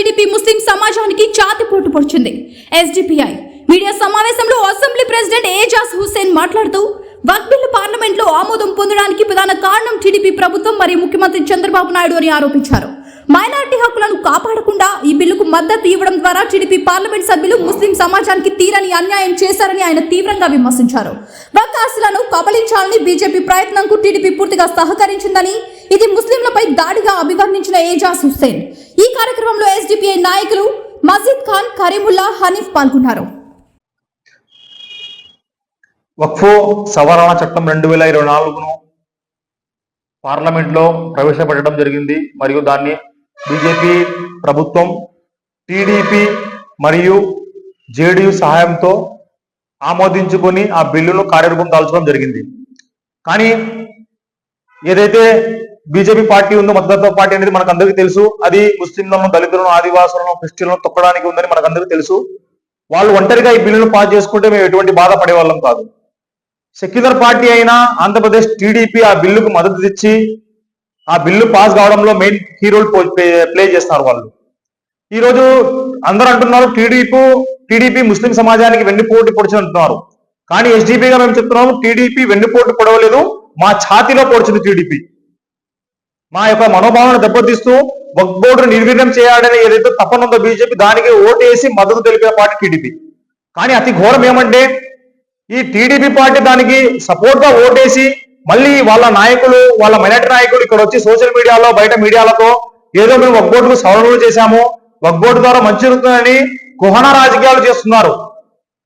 TDP ముస్లిం సమాజానికి చాతిపోటు పొడిచింది. ఎస్డిపిఐ మీడియా సమావేశంలో అసెంబ్లీ ప్రెసిడెంట్ ఏజాజ్ హుసేన్ మాట్లాడుతూ వక్ బిల్లు పార్లమెంట్లో ఆమోదం పొందడానికి ప్రధాన కారణం టీడీపీ ప్రభుత్వం మరియు ముఖ్యమంత్రి చంద్రబాబు నాయుడు అని ఆరోపించారు. మైనార్టీ హక్కులను కాపాడకుండా ఈ బిల్లుకు మద్దతు ఇవ్వడం ద్వారా టీడీపీ పార్లమెంట్ సభ్యులు ముస్లిం సమాజానికి తీరని అన్యాయం చేశారని ఆయన తీవ్రంగా విమర్శించారు. వక్ ఆస్తులను కబలించాలని బీజేపీ ప్రయత్నంకు టీడీపీ పూర్తిగా సహకరించిందని ఇది ముస్లిం పై దాడిగా అభివర్ణించిన ఏజాజ్ హుస్సేన్. ఈ కార్యక్రమంలో ఎస్డిపిఐ నాయకులు మజీద్ ఖాన్ కరీముల్లా హనీఫ్ పాల్గొన్నారు. వక్ఫో సవరణ చట్టం రెండు వేల ఇరవై నాలుగును పార్లమెంట్లో ప్రవేశపెట్టడం జరిగింది. మరియు దాన్ని బీజేపీ ప్రభుత్వం టీడీపీ మరియు జేడీయూ సహాయంతో ఆమోదించుకొని ఆ బిల్లును కార్యరూపం దాల్చడం జరిగింది. కానీ ఏదైతే బీజేపీ పార్టీ ఉందో మద్దతు పార్టీ అనేది మనకు అందరికీ తెలుసు. అది ముస్లింలను దళితులను ఆదివాసులను క్రిస్టియన్లను తొక్కడానికి ఉందని మనకు అందరికీ తెలుసు. వాళ్ళు ఒంటరిగా ఈ బిల్లును పాస్ చేసుకుంటే మేము ఎటువంటి బాధపడే వాళ్ళం కాదు. సెక్యులర్ పార్టీ అయినా ఆంధ్రప్రదేశ్ టీడీపీ ఆ బిల్లుకు మద్దతు ఇచ్చి ఆ బిల్లు పాస్ కావడంలో మెయిన్ కీ రోల్ ప్లే చేస్తున్నారు వాళ్ళు. ఈరోజు అందరూ అంటున్నారు టీడీపీ టీడీపీ ముస్లిం సమాజానికి వెన్నుపోటు పొడిచి అంటున్నారు కానీ ఎస్డీపీగా మేము చెప్తున్నాము టీడీపీ వెన్నుపోటు పొడవలేదు మా ఛాతిలో పొడిచింది టీడీపీ. మా యొక్క మనోభావాలను దెబ్బతీస్తూ వక్బోర్డును నిర్వీర్యం చేయాలని ఏదైతే తప్పనుందో బీజేపీ దానికి ఓటేసి మద్దతు తెలిపే పార్టీ టీడీపీ. కానీ అతి ఘోరం ఏమంటే ఈ టీడీపీ పార్టీ దానికి సపోర్ట్గా ఓటేసి మళ్ళీ వాళ్ళ నాయకులు వాళ్ళ మైనార్టీ నాయకులు ఇక్కడ వచ్చి సోషల్ మీడియాలో బయట మీడియాలతో ఏదో మేము వక్బోర్డుకు సవరణలు చేశాము వక్బోర్డు ద్వారా మంచి జరుగుతుందని కుహన రాజకీయాలు చేస్తున్నారు.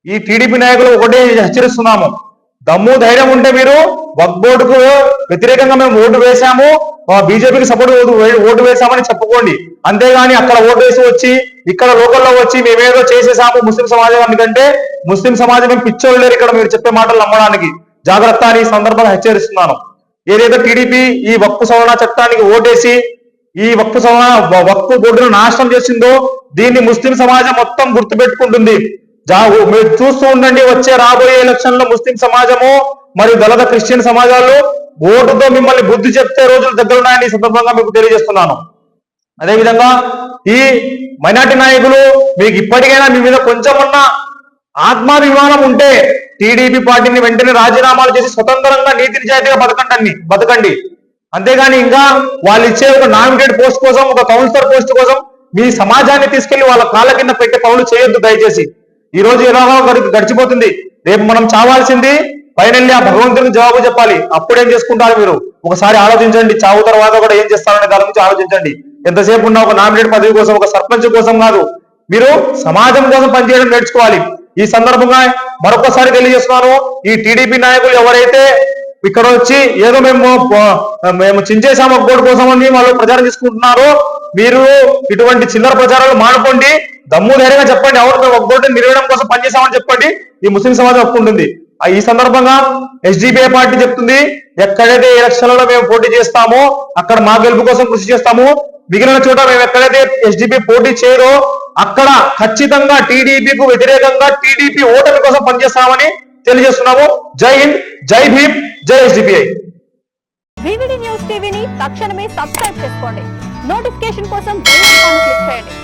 ఈ టీడీపీ నాయకులు ఒకటే హెచ్చరిస్తున్నాము. దమ్ము ధైర్యం ఉంటే మీరు వక్ బోర్డుకు వ్యతిరేకంగా మేము ఓటు వేశాము. బీజేపీకి సపోర్ట్ ఓటు వేశామని చెప్పుకోండి. అంతేగాని అక్కడ ఓటు వేసి వచ్చి ఇక్కడ లోకల్లో వచ్చి మేమేదో చేసేసాము ముస్లిం సమాజం కంటే ముస్లిం సమాజం మేము పిచ్చోళ్ళు ఇక్కడ మీరు చెప్పే మాటలు నమ్మడానికి. జాగ్రత్త అని ఈ సందర్భంగా హెచ్చరిస్తున్నాను. ఏదైతే టీడీపీ ఈ వక్కు సవరణ చట్టానికి ఓటేసి ఈ వక్ఫ్ సవరణ వక్ఫ్ బోర్డును నాశనం చేసిందో దీన్ని ముస్లిం సమాజం మొత్తం గుర్తుపెట్టుకుంటుంది. మీరు చూస్తూ ఉండండి వచ్చే రాబోయే ఎలక్షన్లో ముస్లిం సమాజము మరియు దళిత క్రిస్టియన్ సమాజాలు ఓటుతో మిమ్మల్ని బుద్ధి చెప్తే రోజులు దగ్గర ఉన్నాయని సందర్భంగా మీకు తెలియజేస్తున్నాను. అదేవిధంగా ఈ మైనార్టీ నాయకులు మీకు ఇప్పటికైనా మీ మీద కొంచెమన్నా ఆత్మాభిమానం ఉంటే టీడీపీ పార్టీని వెంటనే రాజీనామాలు చేసి స్వతంత్రంగా నీతి నిజాయితీగా బతకండి బతకండి. అంతేగాని ఇంకా వాళ్ళు ఇచ్చే ఒక నామినేటెడ్ పోస్ట్ కోసం ఒక కౌన్సిలర్ పోస్ట్ కోసం మీ సమాజాన్ని తీసుకెళ్ళి వాళ్ళ కాళ్ళ కింద పెట్టే పనులు చేయొద్దు దయచేసి. ఈ రోజు ఎలాగో గడి- గడిచిపోతుంది. రేపు మనం చావాల్సింది ఫైనల్లీ ఆ భగవంతునికి జవాబు చెప్పాలి. అప్పుడేం చేసుకుంటారు మీరు? ఒకసారి ఆలోచించండి. చావు తర్వాత కూడా ఏం చేస్తారనే దాని గురించి ఆలోచించండి. ఎంతసేపు ఉన్న ఒక నామినేట్ పదవి కోసం ఒక సర్పంచ్ కోసం కాదు. మీరు సమాజం కోసం పనిచేయడం నేర్చుకోవాలి. ఈ సందర్భంగా మరొకసారి తెలియజేస్తున్నాను. ఈ టీడీపీ నాయకులు ఎవరైతే ఇక్కడ వచ్చి ఏదో మేము మేము చించేసాము ఒక కోసం అని వాళ్ళు ప్రచారం తీసుకుంటున్నారు మీరు ఇటువంటి చిల్లర ప్రచారాలు మానుకోండి. దమ్ము ధైర్యంగా చెప్పండి? అవును మేము ఒక కోటి కోసం పనిచేసామని చెప్పండి. ఈ ముస్లిం సమాజం ఒప్పుకుంటుంది. ఈ సందర్భంగా ఎస్డిపిఐ పార్టీ చెప్తుంది ఎక్కడైతే ఎలక్షన్లలో మేము పోటీ చేస్తామో అక్కడ మా గెలుపు కోసం కృషి చేస్తాము. మిగిలిన చోట మేము ఎక్కడైతే ఎస్డిపి పోటీ చేయరో అక్కడ ఖచ్చితంగా టీడీపీకు వ్యతిరేకంగా టీడీపీ ఓటమి కోసం పనిచేస్తామని తెలియజేస్తున్నాము. జై హింద్ జై భీమ్ జై ఎస్డిపిఐ. న్యూస్ టీవీని తక్షణమే సబ్స్క్రైబ్ చేసుకోండి. నోటిఫికేషన్ కోసం క్లిక్ చేయండి.